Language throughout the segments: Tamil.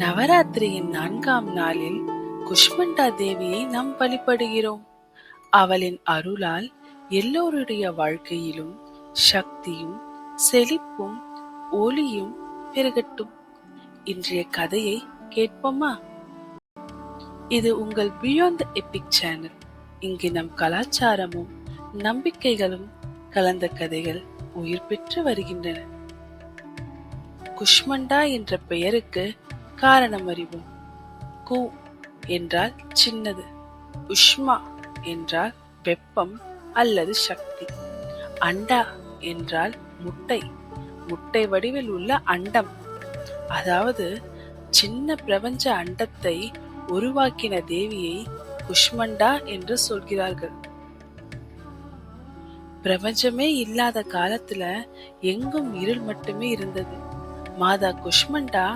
நவராத்திரியின் நான்காம் நாளில் குஷ்மண்டா தேவியை நாம் வழிபடுகிறோம் அவளின் அருளால் எல்லோருடைய வாழ்க்கையிலும் சக்தியும் செழிப்பும் ஒளியும் பெருகட்டும். இன்றைய கதையை கேட்போமா? இது உங்கள் பியாண்ட் எபிக் சேனல் இங்கு நம் கலாச்சாரமும் நம்பிக்கைகளும் கலந்த கதைகள் உயிர் பெற்று வருகின்றன. குஷ்மண்டா என்ற பெயருக்கு காரணம் அறிவோம் கு என்றால் சின்னது. உஷ்மா என்றால் வெப்பம் அல்லது சக்தி. அண்டா என்றால் முட்டை. முட்டை வடிவில் உள்ள அண்டம். அதாவது சின்ன பிரபஞ்ச அண்டத்தை உருவாக்கின தேவியை குஷ்மண்டா என்று சொல்கிறார்கள். பிரபஞ்சமே இல்லாத காலத்துல எங்கும் இருள் மட்டுமே இருந்தது. மாதா குஷ்மண்டா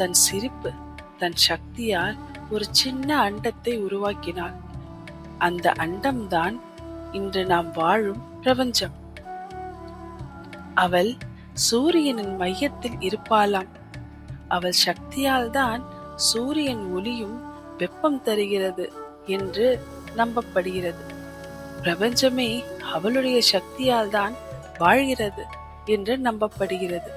தன் சிரிப்பு தன் சக்தியால் ஒரு சின்ன அண்டத்தை உருவாக்கினாள். அந்த அண்டம்தான் இன்று நாம் வாழும் பிரபஞ்சம். அவள் சூரியனின் மையத்தில் இருப்பாளாம். அவள் சக்தியால் தான் சூரியன் ஒளியும் வெப்பம் தருகிறது என்று நம்பப்படுகிறது. பிரபஞ்சமே அவளுடைய சக்தியால் தான் வாழ்கிறது என்று நம்பப்படுகிறது.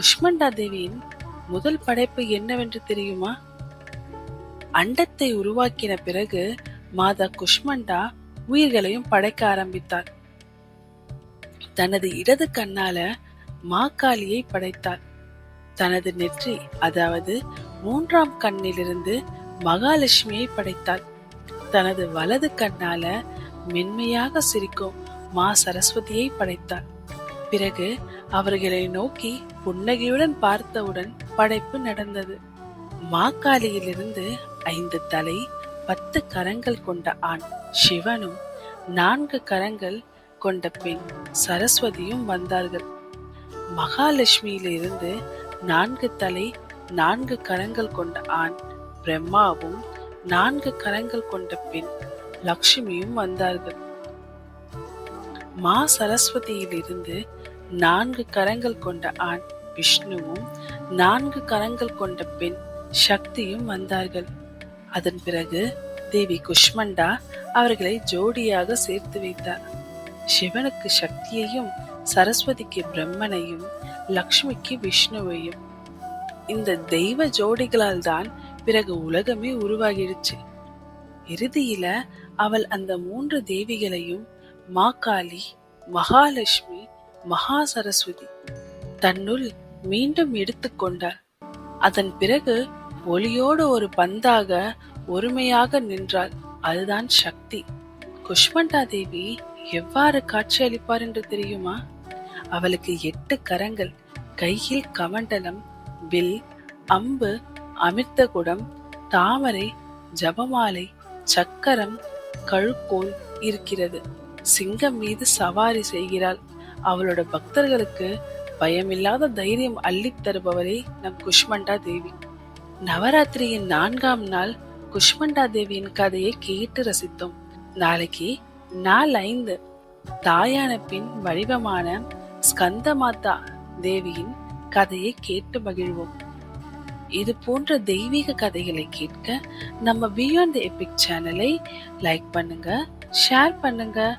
குஷ்மண்டா தேவியின் முதல் படைப்பு என்னவென்று தெரியுமா? அண்டத்தை உருவாக்கின பிறகு மாதா குஷ்மண்டா உயிர்களையும் படைக்க ஆரம்பித்தார். தனது இடது கண்ணால மாக்காளியை படைத்தார். தனது நெற்றி அதாவது மூன்றாம் கண்ணிலிருந்து மகாலட்சுமியை படைத்தார். தனது வலது கண்ணால மென்மையாக சிரிக்கும் மா சரஸ்வதியை படைத்தார். பிறகு அவர்களை நோக்கி புன்னகையுடன் பார்த்தவுடன் படைப்பு நடந்தது. மாக்காளியிலிருந்து ஐந்து தலை பத்து கரங்கள் கொண்ட ஆண் சிவனும் நான்கு கரங்கள் கொண்ட பெண் சரஸ்வதியும் வந்தார்கள். மகாலட்சுமியிலிருந்து நான்கு தலை நான்கு கரங்கள் கொண்ட ஆண் பிரம்மாவும் நான்கு கரங்கள் கொண்ட பெண் லக்ஷ்மியும் வந்தார்கள். மா சரஸ்வதியிலிருந்து நான்கு கரங்கள் கொண்ட ஆண் விஷ்ணுவும் நான்கு கரங்கள் கொண்ட பெண் சக்தியும் வந்தார்கள். அதன் பிறகு தேவி குஷ்மண்டா அவர்களை ஜோடியாக சேர்த்து வைத்தார். சிவனுக்கு சக்தியையும் சரஸ்வதிக்கு பிரம்மனையும் லக்ஷ்மிக்கு விஷ்ணுவையும். இந்த தெய்வ ஜோடிகளால் தான் பிறகு உலகமே உருவாகிடுச்சு. இறுதியில அவள் அந்த மூன்று தேவிகளையும் மாகாளி மகாலட்சுமி மகா சரஸ்வதி தன்னுள் மீண்டும் எடுத்துக்கொண்டார் அதன் பிறகு ஒளியோடு ஒரு பந்தாக ஒருமையாக நின்றாள். அதுதான் சக்தி. குஷ்மண்டா தேவி எவ்வாறு காட்சி அளிப்பார் என்று தெரியுமா? அவளுக்கு எட்டு கரங்கள் கையில் கமண்டலம் வில் அம்பு அமிர்தகுடம் தாமரை ஜபமாலை சக்கரம் கழுக்கோல் இருக்கிறது. சிங்கம் மீது சவாரி செய்கிறாள். அவளோட பக்தர்களுக்கு பயமில்லாத தைரியம் அள்ளித் தருபவரே நம் குஷ்மண்டா தேவி. நவராத்திரியின் நான்காம் நாள் குஷ்மண்டா தேவியின் கதையை கேட்டு ரசித்தோம். நாளைக்கு நாள் ஐந்து. தாயான பின் வடிவமான ஸ்கந்தமாதா தேவியின் கதையை கேட்டு மகிழ்வோம். இது போன்ற தெய்வீக கதைகளை கேட்க நம்ம பியாண்ட் தி எபிக் சேனலை லைக் பண்ணுங்க ஷேர் பண்ணுங்க